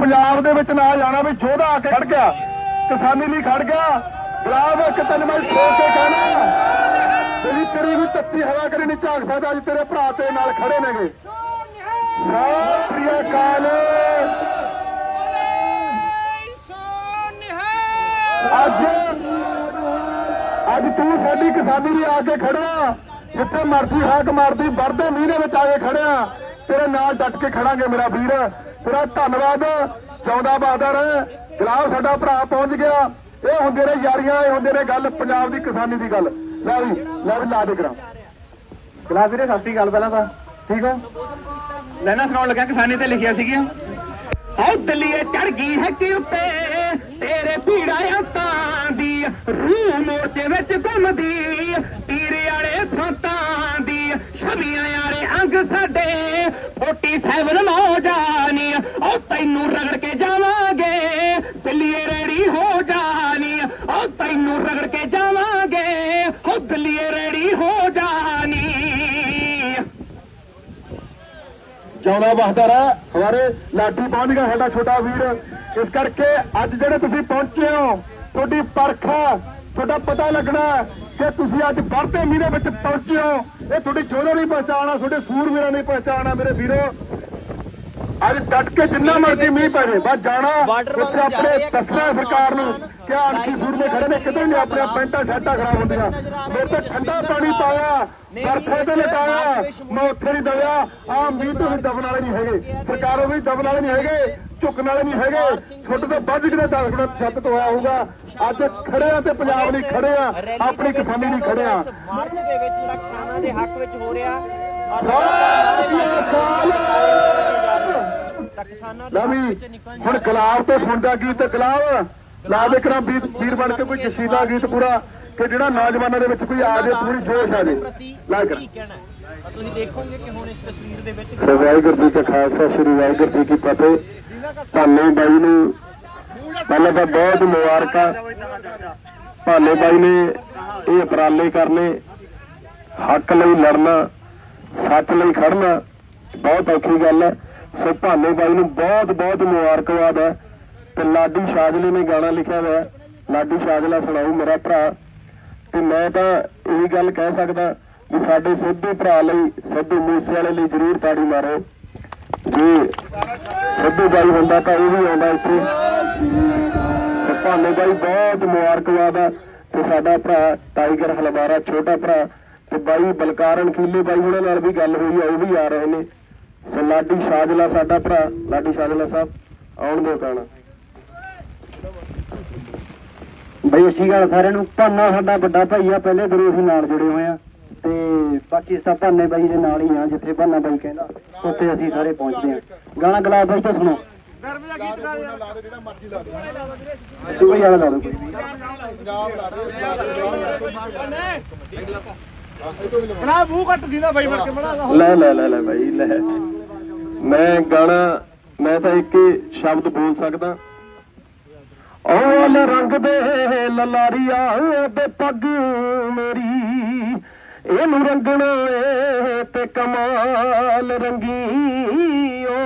ਪੰਜਾਬ ਦੇ ਵਿੱਚ ਨਾ ਜਾਣਾ ਵੀ ਯੋਧਾ ਆ ਕੇ ਖੜ ਗਿਆ, ਕਿਸਾਨੀ ਲਈ ਖੜ ਗਿਆ ਗੁਲਾਬ ਇੱਕ ਤਨ ਮੈਂ ਸੋਚ ਕੇ ਕਹਿਣਾ ਤੇਰੀ ਤੇਰੀ ਵੀ ਤੱਤੀ ਹਵਾ ਕਰੀ ਨਹੀਂ ਝਾਕ ਸਕਦਾ, ਅੱਜ ਤੇਰੇ ਭਰਾ ਤੇਰੇ ਨਾਲ ਖੜੇ ਨੇਗੇ। ਸਤਿ ਸ੍ਰੀ ਅਕਾਲ। ਅੱਜ ਅੱਜ ਤੂੰ ਸਾਡੀ ਕਿਸਾਨੀ ਲਈ ਆ ਕੇ ਖੜਿਆ, ਜਿੱਥੇ ਮਰਜ਼ੀ ਹਾਕ ਮਾਰਦੀ, ਵਰਦੇ ਮੀਂਹ ਦੇ ਵਿੱਚ ਆ ਕੇ ਖੜਿਆ। ਤੇਰੇ ਨਾਲ ਡਟ ਕੇ ਖੜਾਂਗੇ ਮੇਰਾ ਵੀਰ। ਤੇਰਾ ਧੰਨਵਾਦ। ਚੌਂਦਾ ਬਹਾਦਰ ਗੁਲਾਬ ਸਾਡਾ ਭਰਾ ਪਹੁੰਚ ਗਿਆ। ਇਹ ਹੁੰਦੇ ਨੇ ਯਾਰੀਆਂ, ਇਹ ਹੁੰਦੇ ਨੇ ਗੱਲ ਪੰਜਾਬ ਦੀ ਕਿਸਾਨੀ ਦੀ ਗੱਲ। ਲੈ ਵੀ ਲੈ ਵੀ ਲਾ ਦੇ ਕਰਾਂ ਗੁਲਾਬ ਵੀਰੇ, ਸਤਿ ਸ਼੍ਰੀ ਅਕਾਲ ਪਹਿਲਾਂ ਤਾਂ। ਠੀਕ ਹੋ? ਲੈਣਾ ਸੁਣਾਉਣ ਲੱਗਾ ਕਿਸਾਨੀ ਤੇ ਲਿਖਿਆ ਸੀਗੀਆਂ। ਓ ਦਲੀਏ ਚੜ ਗਈ ਹੈ ਕਿ ਉੱਤੇ? ਤੇਰੇ ਪੀੜਾ ਤਾਂ ਦੀ, ਰੂਹ ਮੋਰਚੇ ਵਿੱਚ ਘੁੰਮਦੀ। ਤੀਰੇ ਵਾਲੇ ਸੰਤਾਂ ਦੀ ਛਵੀਆਂ ਵਾਲੇ ਅੰਗ ਸਾਡੇ। 47 ਨੌਜਾਨੀ ਓ ਤੈਨੂੰ ਰਗੜ ਕੇ ਜਾਵਾਂਗੇ। ਦਲੀਏ ਰੈਡੀ ਹੋ ਜਾਨੀ ਓ ਤੈਨੂੰ ਰਗੜ ਕੇ ਜਾਵਾਂਗੇ। ਓ ਦਲੀਏ ਰੈਡੀ ਹੋ ਜਾਨੀ। ਜਿਉਂਦਾ ਬਹਾਦਰ, ਹਮਾਰੇ ਲਾਡੀ ਪਹੁੰਚ ਗਿਆ ਸਾਡਾ ਛੋਟਾ ਵੀਰ। ਇਸ ਕਰਕੇ ਅੱਜ ਜਿਹੜੇ ਤੁਸੀਂ ਪਹੁੰਚੇ ਹੋ, ਤੁਹਾਡੀ ਪਰਖ, ਤੁਹਾਡਾ ਪਤਾ ਲੱਗਣਾ। ਕਿ ਤੁਸੀਂ ਅੱਜ ਵਰਤੇ ਦੇ ਵਿੱਚ ਪਹੁੰਚੇ ਹੋ। ਇਹ ਤੁਹਾਡੀ ਜੋਧੇ ਨਹੀਂ ਪਛਾਣਾ ਤੁਹਾਡੇ ਸੂਰਵੀਰਾਂ ਨਹੀਂ ਪਛਾਣਾ ਮੇਰੇ ਵੀਰੋ। ਅੱਜ ਡਟ ਕੇ ਜਿੰਨਾ ਮਰਜ਼ੀ ਮੀਂਹ ਪੈ ਜੇ ਬਸ ਜਾਣਾ। ਉੱਥੇ ਆਪਣੇ ਦੱਸਣਾ ਸਰਕਾਰ ਨੂੰ ਕਿ ਆਣਕੀ ਸੂਰਮੇ ਖੜੇ ਨੇ ਕਿਤੇ ਨਹੀਂ ਆਪਣੇ ਪੈਂਟਾਂ ਸ਼ਰਟਾਂ ਖਰਾਬ ਹੁੰਦੀਆਂ। ਮੇਰੇ ਤੇ ਠੰਡਾ ਪਾਣੀ ਪਾਇਆ ਬਰਖੇ ਤੇ ਲਟਾਇਆ ਮੈਂ ਉੱਥੇ ਨਹੀਂ ਦਵਿਆ ਆ ਮੀਂਹ ਤੋਂ ਵੀ ਦਬਣ ਵਾਲੇ ਨਹੀਂ ਹੈਗੇ। ਸਰਕਾਰੋਂ ਵੀ ਦਬਣ ਵਾਲੇ ਨਹੀਂ ਹੈਗੇ। ਝੁਕਣ ਵਾਲੇ ਨਹੀਂ ਹੈਗੇ। ਛੁੱਟ ਤੋਂ ਵੱਧ ਕਿਤੇ 10 ਗੁਣਾ ਛੱਤ ਤੋਂ ਹੋਇਆ ਹੋਊਗਾ। ਅੱਜ ਖੜੇ ਆ ਤੇ ਪੰਜਾਬ ਲਈ ਖੜੇ ਆ। ਆਪਣੀ ਕਿਸਾਨੀ ਲਈ ਖੜੇ ਆ। ਮਾਰਚ ਦੇ ਵਿੱਚ ਜਿਹੜਾ ਕਿਸਾਨਾਂ ਦੇ ਹੱਕ ਵਿੱਚ ਹੋ ਰਿਹਾ। ਔਰ ਤਾਂ ਕਿਸਾਨਾਂ ਦੇ ਲੈ ਹੱਕ ਵੀ ਵਿੱਚ ਨਿਕਲਣ ਹੁਣ ਗੁਲਾਬ ਤੋਂ ਸੁਣਦਾ ਗੀਤ ਗੁਲਾਬ ਲਾ ਦੇ ਕਰਾਂ ਵੀਰ ਬਣ ਕੇ ਕੋਈ ਜਸੀਦਾ ਗੀਤ ਪੂਰਾ ਕਿ ਜਿਹੜਾ ਨੌਜਵਾਨਾਂ ਦੇ ਵਿੱਚ ਕੋਈ ਆ ਜੇ ਪੂਰੀ ਜੋਸ਼ ਆ ਜੇ ਪ੍ਰਤੀ ਲਾ ਕਰ? ਤਾਂ ਤੁਸੀਂ ਦੇਖੋਗੇ ਕਿ ਹੁਣ ਇਸ ਤਸਵੀਰ ਦੇ ਵਿੱਚ ਵਾਹਿਗੁਰੂ ਜੀ ਕਾ ਖਾਲਸਾ ਸ੍ਰੀ ਵਾਹਿਗੁਰੂ ਜੀ ਕੀ ਫਤਿਹ। ਭਾਨੇ ਬਾਈ ਨੂੰ ਪਹਿਲਾਂ ਤਾਂ ਬਹੁਤ ਮੁਬਾਰਕਾਂ। ਭਾਨੇ ਬਾਈ ਨੇ ਇਹ ਉਪਰਾਲੇ ਕਰਨੇ, ਹੱਕ ਲਈ ਲੜਨਾ, ਸੱਚ ਲਈ ਖੜਨਾ, ਬਹੁਤ ਔਖੀ ਗੱਲ ਹੈ। ਸੋ ਭਾਨੇ ਬਾਈ ਨੂੰ ਬਹੁਤ ਬਹੁਤ ਮੁਬਾਰਕਬਾਦ ਹੈ। ਤੇ ਲਾਡੀ ਸ਼ਾਜਲੇ ਨੇ ਗਾਣਾ ਲਿਖਿਆ ਹੋਇਆ ਲਾਡੀ ਸ਼ਾਜਲਾ ਸੁਣਾਉ ਮੇਰਾ ਭਰਾ। ਤੇ ਮੈਂ ਤਾਂ ਇਹੀ ਗੱਲ ਕਹਿ ਸਕਦਾ ਵੀ ਸਾਡੇ ਸਿੱਧੂ ਭਰਾ ਲਈ, ਸਿੱਧੂ ਮੂਸੇ ਵਾਲੇ ਲਈ ਜ਼ਰੂਰ ਤਾੜੀ ਮਾਰੋ। ਜੇ ਸਿੱਧੂ ਬਾਈ ਹੁੰਦਾ ਤਾਂ ਉਹ ਵੀ ਆਉਂਦਾ ਇੱਥੇ। ਭਾਨੇ ਬਾਈ ਬਹੁਤ ਮੁਬਾਰਕਬਾਦ ਆ ਤੇ ਸਾਡਾ ਭਰਾ ਟਾਈਗਰ ਹਲਵਾਰਾ, ਛੋਟਾ ਭਰਾ ਤੇ ਬਾਈ ਬਲਕਾਰਨ ਖੀਲੇ ਬਾਈ ਉਹਨਾਂ ਨਾਲ ਵੀ ਗੱਲ ਹੋਈ ਆ, ਉਹ ਵੀ ਆ ਰਹੇ ਨੇ। ਸੋ ਲਾਡੀ ਸ਼ਾਜਲਾ ਸਾਡਾ ਭਰਾ, ਲਾਡੀ ਸ਼ਾਜਲਾ ਸਾਹਿਬ, ਆਉਣ ਦਿਓ ਕਹਿਣਾ ਬਈ ਅੱਛੀ ਗੱਲ ਸਾਰਿਆਂ ਨੂੰ, ਭਾਨਾ ਸਾਡਾ ਵੱਡਾ ਭਾਈ ਆ, ਪਹਿਲੇ ਗੁਰੂ ਅਸੀਂ ਨਾਲ ਜੁੜੇ ਹੋਏ ਆ। ਤੇ ਬਾਕੀ ਸਭ ਭਾਨੇ ਬਾਈ ਦੇ ਨਾਲ ਹੀ ਆ ਜਿੱਥੇ ਭਾਨਾ ਬਾਈ ਕਹਿੰਦਾ ਉੱਥੇ ਅਸੀਂ ਸਾਰੇ ਪਹੁੰਚਦੇ ਆ ਗਾਣਾ ਗੁਲਾਬ ਬਾਈ ਤੋਂ ਸੁਣੋ। ਵਾਲਾ ਲਾ ਦੋ ਲੈ ਲੈ ਲੈ ਲੈ ਭਾਈ ਲੈ। ਮੈਂ ਗਾਣਾ ਮੈਂ ਤਾਂ ਇੱਕ ਹੀ ਸ਼ਬਦ ਬੋਲ ਸਕਦਾ। ਔਲ ਰੰਗ ਦੇ ਲਲਾਰੀਆ ਦੇ ਪੱਗ ਮੇਰੀ। ਇਹਨੂੰ ਰੰਗਣਾ ਏ ਤੇ ਕਮਾਲ ਰੰਗੀ ਓ।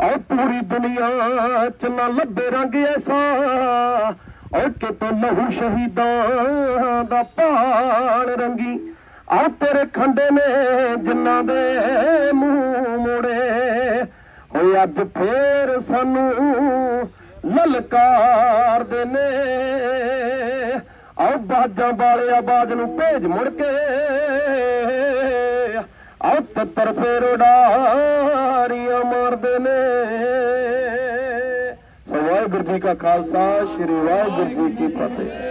ਔ ਪੂਰੀ ਦੁਨੀਆ ਚ ਨਾ ਲੱਭੇ ਰੰਗ ਐਸਾ। ਔ ਕਿਤੋਂ ਲਹੂ ਸ਼ਹੀਦਾਂ ਦਾ ਪਾਲ ਰੰਗੀ। ਆ ਤੇਰੇ ਖੰਡੇ ਨੇ ਜਿਨ੍ਹਾਂ ਦੇ ਮੂੰਹ ਮੋੜੇ। ਹੋਏ ਅੱਜ ਫੇਰ ਸਾਨੂੰ ਲਲਕਾਰਦੇ ਨੇ ਆਓ ਬਾਜਾਂ ਵਾਲੇ ਆਵਾਜ਼ ਨੂੰ ਭੇਜ ਮੁੜ ਕੇ। ਆਓ ਤੱਤਰ ਫੇਰ ਉਡਾਰੀਆਂ ਮਾਰਦੇ ਨੇ। ਸੋ ਵਾਹਿਗੁਰੂ ਜੀ ਕਾ ਖਾਲਸਾ, ਸ੍ਰੀ ਵਾਹਿਗੁਰੂ ਜੀ ਕੀ ਫਤਿਹ।